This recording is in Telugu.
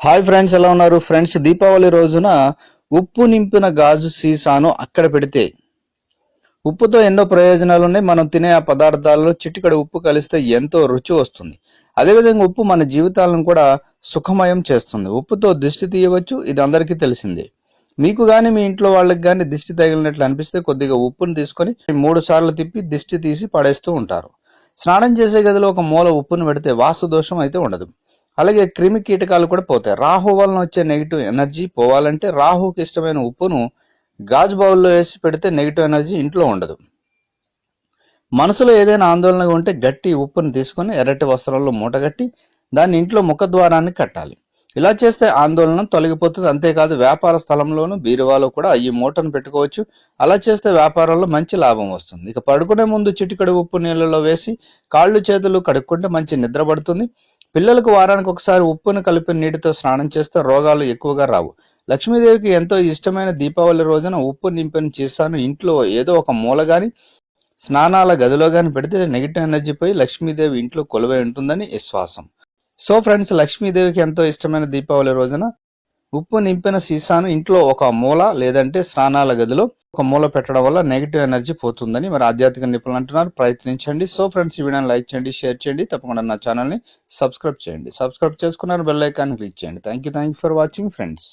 హాయ్ ఫ్రెండ్స్ ఎలా ఉన్నారు? ఫ్రెండ్స్ దీపావళి రోజున ఉప్పు నింపిన గాజు సీసాను అక్కడ పెడితే ఉప్పుతో ఎన్నో ప్రయోజనాలు ఉన్నాయి. మనం తినే ఆ పదార్థాలలో చిటికడ ఉప్పు కలిస్తే ఎంతో రుచి వస్తుంది. అదేవిధంగా ఉప్పు మన జీవితాలను కూడా సుఖమయం చేస్తుంది. ఉప్పుతో దిష్టి తీయవచ్చు ఇది అందరికీ తెలిసిందే. మీకు గాని మీ ఇంట్లో వాళ్ళకి గాని దిష్టి తగిలినట్లు అనిపిస్తే కొద్దిగా ఉప్పును తీసుకొని మూడు సార్లు తిప్పి దిష్టి తీసి పడేస్తూ ఉంటారు. స్నానం చేసే గదిలో ఒక మూల ఉప్పును పెడితే వాస్తు దోషం అయితే ఉండదు. అలాగే క్రిమి కీటకాలు కూడా పోతాయి. రాహు వలన వచ్చే నెగిటివ్ ఎనర్జీ పోవాలంటే రాహుకి ఇష్టమైన ఉప్పును గాజు బౌల్లో వేసి పెడితే నెగిటివ్ ఎనర్జీ ఇంట్లో ఉండదు. మనసులో ఏదైనా ఆందోళనగా ఉంటే గట్టి ఉప్పును తీసుకొని ఎర్రటి వస్త్రంలో మూటగట్టి దాన్ని ఇంట్లో ముఖద్వారాన్ని కట్టాలి. ఇలా చేస్తే ఆందోళన తొలగిపోతుంది. అంతేకాదు వ్యాపార స్థలంలోనూ బీరువాలో కూడా ఈ మూటను పెట్టుకోవచ్చు. అలా చేస్తే వ్యాపారంలో మంచి లాభం వస్తుంది. ఇక పడుకునే ముందు చిటికడు ఉప్పు నీళ్ళలో వేసి కాళ్ళు చేతులు కడుక్కుంటే మంచి నిద్ర పడుతుంది. పిల్లలకు వారానికి ఒకసారి ఉప్పును కలిపిన నీటితో స్నానం చేస్తే రోగాలు ఎక్కువగా రావు. లక్ష్మీదేవికి ఎంతో ఇష్టమైన దీపావళి రోజున ఉప్పు నింపిన చేస్తాను ఇంట్లో ఏదో ఒక మూల గాని స్నానాల గదిలో గాని పెడితే నెగిటివ్ ఎనర్జీ పోయి లక్ష్మీదేవి ఇంట్లో కొలువై ఉంటుందని విశ్వాసం. సో ఫ్రెండ్స్ లక్ష్మీదేవికి ఎంతో ఇష్టమైన దీపావళి రోజున ఉప్పు నింపిన సీసాను ఇంట్లో ఒక మూల లేదంటే స్నానాల గదిలో ఒక మూల పెట్టడం వల్ల నెగిటివ్ ఎనర్జీ పోతుందని మరి ఆధ్యాత్మిక నిపుణులు అంటున్నారు. ప్రయత్నించండి. సో ఫ్రెండ్స్ ఈ వీడియోని లైక్ చేయండి షేర్ చేయండి. తప్పకుండా నా ఛానల్ని సబ్స్క్రైబ్ చేయండి. సబ్స్క్రైబ్ చేసుకున్నారు బెల్ ఐకాన్ క్లిక్ చేయండి. Thank you thank you for watching friends.